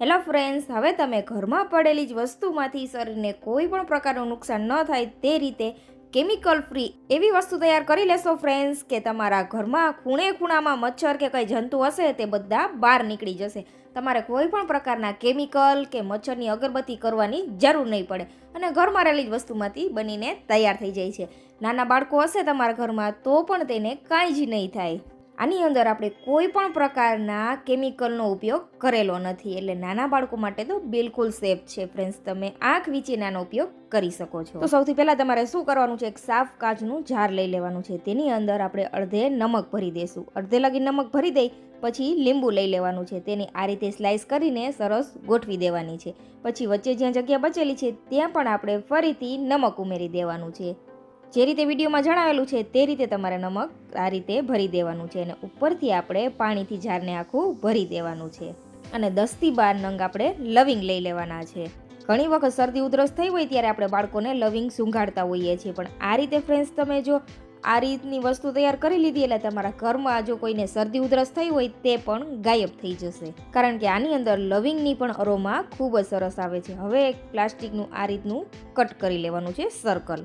Hello friends, હવે તમે ઘરમાં પડેલી જ વસ્તુમાંથી શરીરને કોઈ પણ પ્રકારનું નુકસાન ન થાય તે રીતે કેમિકલ ફ્રી એવી વસ્તુ તૈયાર કરી લેશો ફ્રેન્ડ્સ કે તમારા ઘરમાં ખૂણે ખૂણામાં મચ્છર કે કંઈ જંતુ હશે તે બધા બહાર નીકળી જશે. તમારે કોઈ પણ પ્રકારના કેમિકલ કે મચ્છરની અગરબત્તી કરવાની જરૂર નહીં પડે અને ઘરમાં રહેલી જ વસ્તુમાંથી બનીને તૈયાર થઈ જાય છે. નાના બાળકો હશે તમારા ઘરમાં તો પણ તેને કાંઈ જ નહીં થાય. આની અંદર આપણે કોઈ પણ પ્રકારના કેમિકલનો ઉપયોગ કરેલો નથી. એટલે નાના બાળકો માટે તો બિલકુલ સેફ છે ફ્રેન્ડ્સ તમે આંખ વીંચીનાનો ઉપયોગ કરી શકો છો. તો સૌથી પહેલાં તમારે શું કરવાનું છે? એક સાફ કાચનું જાર લઈ લેવાનું છે. તેની અંદર આપણે અડધે નમક ભરી દઈશું અડધે લગી નમક ભરી દઈ, પછી લીંબુ લઈ લેવાનું છે. તેની આ રીતે સ્લાઇસ કરીને સરસ ગોઠવી દેવાની છે. પછી વચ્ચે જ્યાં જગ્યા બચેલી છે, ત્યાં પણ આપણે ફરીથી નમક ઉમેરી દેવાનું છે. જે રીતે વિડીયોમાં જણાવેલું છે તે રીતે તમારે નમક આ રીતે ભરી દેવાનું છે અને ઉપરથી આપણે પાણીથી જારને આખું ભરી દેવાનું છે. અને દસથી બાર નંગ આપણે લવિંગ લઈ લેવાના છે. ઘણી વખત શરદી ઉધરસ થઈ હોય ત્યારે આપણે બાળકોને લવિંગ સૂંઘાડતા હોઈએ છીએ. પણ આ રીતે ફ્રેન્ડ્સ તમે જો આ રીતની વસ્તુ તૈયાર કરી લીધી એટલે તમારા ઘરમાં જો કોઈને શરદી ઉધરસ થઈ હોય તે પણ ગાયબ થઈ જશે. કારણ કે આની અંદર લવિંગની પણ અરોમા ખૂબ જ સરસ આવે છે. હવે પ્લાસ્ટિકનું આ રીતનું કટ કરી લેવાનું છે સર્કલ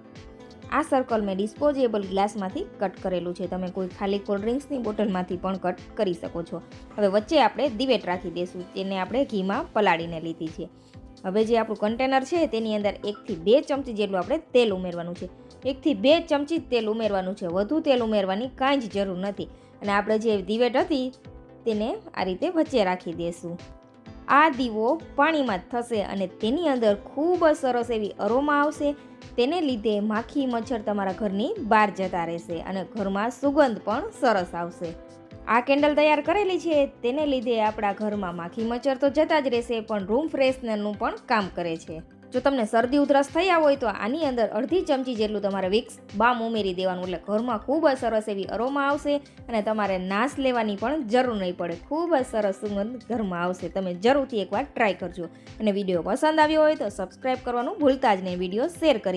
આ સર્કલ મેં ડિસ્પોઝેબલ ગ્લાસમાંથી કટ કરેલું છે. તમે કોઈ ખાલી કોલ્ડ ડ્રિંક્સની બોટલમાંથી પણ કટ કરી શકો છો. હવે વચ્ચે આપણે દિવેટ રાખી દઈશું. તેને આપણે ઘીમાં પલાળીને લીધી છે. હવે જે આપણું કન્ટેનર છે, તેની અંદર એકથી બે ચમચી જેટલું આપણે તેલ ઉમેરવાનું છે. એકથી બે ચમચી તેલ ઉમેરવાનું છે. વધુ તેલ ઉમેરવાની કાંઈ જ જરૂર નથી. અને આપણે જે દિવેટ હતી, તેને આ રીતે વચ્ચે રાખી દઈશું. આ દીવો પાણીમાં થશે અને તેની અંદર ખૂબ જ સરસ એવી અરોમા આવશે. તેને લીધે માખી મચ્છર તમારા ઘરની બહાર જતા રહેશે અને ઘરમાં સુગંધ પણ સરસ આવશે. આ કેન્ડલ તૈયાર કરેલી છે. તેને લીધે આપણા ઘરમાં માખી મચ્છર તો જતા જ રહેશે, પણ રૂમ ફ્રેશનરનું પણ કામ કરે છે. જો તમને શરદી, ઉધરસ થયા હોય તો આની અંદર અડધી ચમચી જેટલું તમારે વિક્સ બામ ઉમેરી દેવાનું. એટલે ઘરમાં ખૂબ જ સરસ એવી અરોમા આવશે અને તમારે નાશ લેવાની પણ જરૂર નહીં પડે. ખૂબ જ સરસ સુગંધ ઘરમાં આવશે. તમે જરૂરથી એકવાર ટ્રાય કરજો. અને વીડિયો પસંદ આવ્યો હોય તો સબસ્ક્રાઈબ કરવાનું ભૂલતા જ નહીં. વીડિયો શેર કરી